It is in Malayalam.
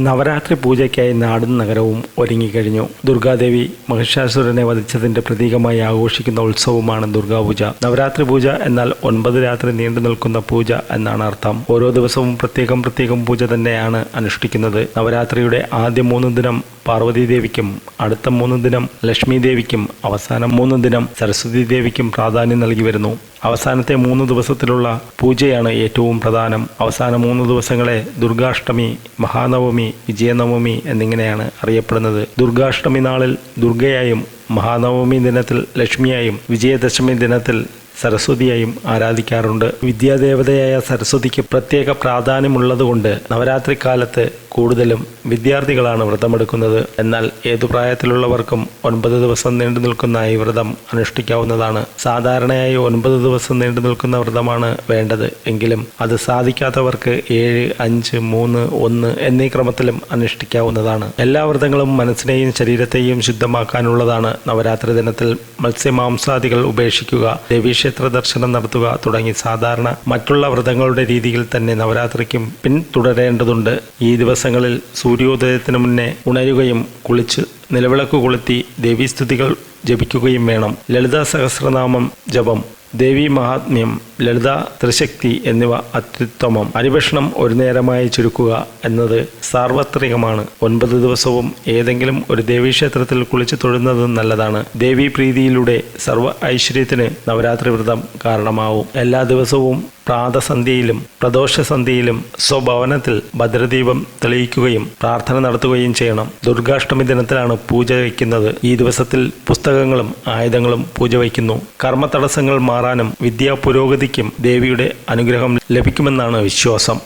നവരാത്രി പൂജയ്ക്കായി നാടും നഗരവും ഒരുങ്ങിക്കഴിഞ്ഞു. ദുർഗാദേവി മഹിഷാസുരനെ വധിച്ചതിന്റെ പ്രതീകമായി ആഘോഷിക്കുന്ന ഉത്സവമാണ് ദുർഗാപൂജ. നവരാത്രി പൂജ എന്നാൽ ഒൻപത് രാത്രി നീണ്ടു നിൽക്കുന്ന പൂജ എന്നാണ് അർത്ഥം. ഓരോ ദിവസവും പ്രത്യേകം പ്രത്യേകം പൂജ തന്നെയാണ് അനുഷ്ഠിക്കുന്നത്. നവരാത്രിയുടെ ആദ്യ മൂന്ന് ദിനം പാർവതി ദേവിക്കും അടുത്ത മൂന്ന് ദിനം ലക്ഷ്മി ദേവിക്കും അവസാനം മൂന്ന് ദിനം സരസ്വതി ദേവിക്കും പ്രാധാന്യം നൽകി വരുന്നു. അവസാനത്തെ മൂന്ന് ദിവസത്തിലുള്ള പൂജയാണ് ഏറ്റവും പ്രധാനം. അവസാന മൂന്ന് ദിവസങ്ങളെ ദുർഗാഷ്ടമി മഹാനവമി വിജയനവമി എന്നിങ്ങനെയാണ് അറിയപ്പെടുന്നത്. ദുർഗാഷ്ടമി നാളിൽ ദുർഗയായും മഹാനവമി ദിനത്തിൽ ലക്ഷ്മിയായും വിജയദശമി ദിനത്തിൽ സരസ്വതിയായും ആരാധിക്കാറുണ്ട്. വിദ്യാദേവതയായ സരസ്വതിക്ക് പ്രത്യേക പ്രാധാന്യമുള്ളതുകൊണ്ട് നവരാത്രി കാലത്ത് കൂടുതലും വിദ്യാർത്ഥികളാണ് വ്രതമെടുക്കുന്നത്. എന്നാൽ ഏതു പ്രായത്തിലുള്ളവർക്കും ഒൻപത് ദിവസം നീണ്ടു നിൽക്കുന്ന ഈ വ്രതം അനുഷ്ഠിക്കാവുന്നതാണ്. സാധാരണയായി ഒൻപത് ദിവസം നീണ്ടു നിൽക്കുന്ന വ്രതമാണ് വേണ്ടത്. എങ്കിലും അത് സാധിക്കാത്തവർക്ക് ഏഴ് അഞ്ച് മൂന്ന് ഒന്ന് എന്നീ ക്രമത്തിലും അനുഷ്ഠിക്കാവുന്നതാണ്. എല്ലാ വ്രതങ്ങളും മനസ്സിനെയും ശരീരത്തെയും ശുദ്ധമാക്കാനുള്ളതാണ് നവരാത്രി ദിനത്തിൽ മത്സ്യമാംസാദികൾ ഉപേക്ഷിക്കുക. ദേവീക്ഷേത്ര ദർശനം നടത്തുക തുടങ്ങി സാധാരണ മറ്റുള്ള വ്രതങ്ങളുടെ രീതിയിൽ തന്നെ നവരാത്രിക്കും പിന്തുടരേണ്ടതുണ്ട് ഈ ദിവസങ്ങളിൽ സൂര്യോദയത്തിന് മുന്നേ ഉണരുകയും കുളിച്ച് നിലവിളക്ക് കൊളുത്തി ദേവീസ്തുതികൾ ജപിക്കുകയും വേണം. ലളിതാ സഹസ്രനാമം ജപം. ദേവി മഹാത്മ്യം ലളിത ത്രിശക്തി എന്നിവ അത്യുത്തമം. അരിഭക്ഷണം ഒരു നേരമായി ചുരുക്കുക എന്നത് സാർവത്രികമാണ്. ഒൻപത് ദിവസവും ഏതെങ്കിലും ഒരു ദേവീക്ഷേത്രത്തിൽ കുളിച്ചു തൊഴുന്നത് നല്ലതാണ്. ദേവി പ്രീതിയിലൂടെ സർവ ഐശ്വര്യത്തിന് നവരാത്രി വ്രതം കാരണമാവും. എല്ലാ ദിവസവും പ്രാതസന്ധ്യയിലും പ്രദോഷസന്ധ്യയിലും സ്വഭവനത്തിൽ ഭദ്രദീപം തെളിയിക്കുകയും പ്രാർത്ഥന നടത്തുകയും ചെയ്യണം. ദുർഗാഷ്ടമി ദിനത്തിലാണ് പൂജ വയ്ക്കുന്നത്. ഈ ദിവസത്തിൽ പുസ്തകങ്ങളും ആയുധങ്ങളും പൂജ വയ്ക്കുന്നു. കർമ്മ തടസ്സങ്ങൾ മാറാനും വിദ്യാ പുരോഗതിക്കും ദേവിയുടെ അനുഗ്രഹം ലഭിക്കുമെന്നാണ് വിശ്വാസം.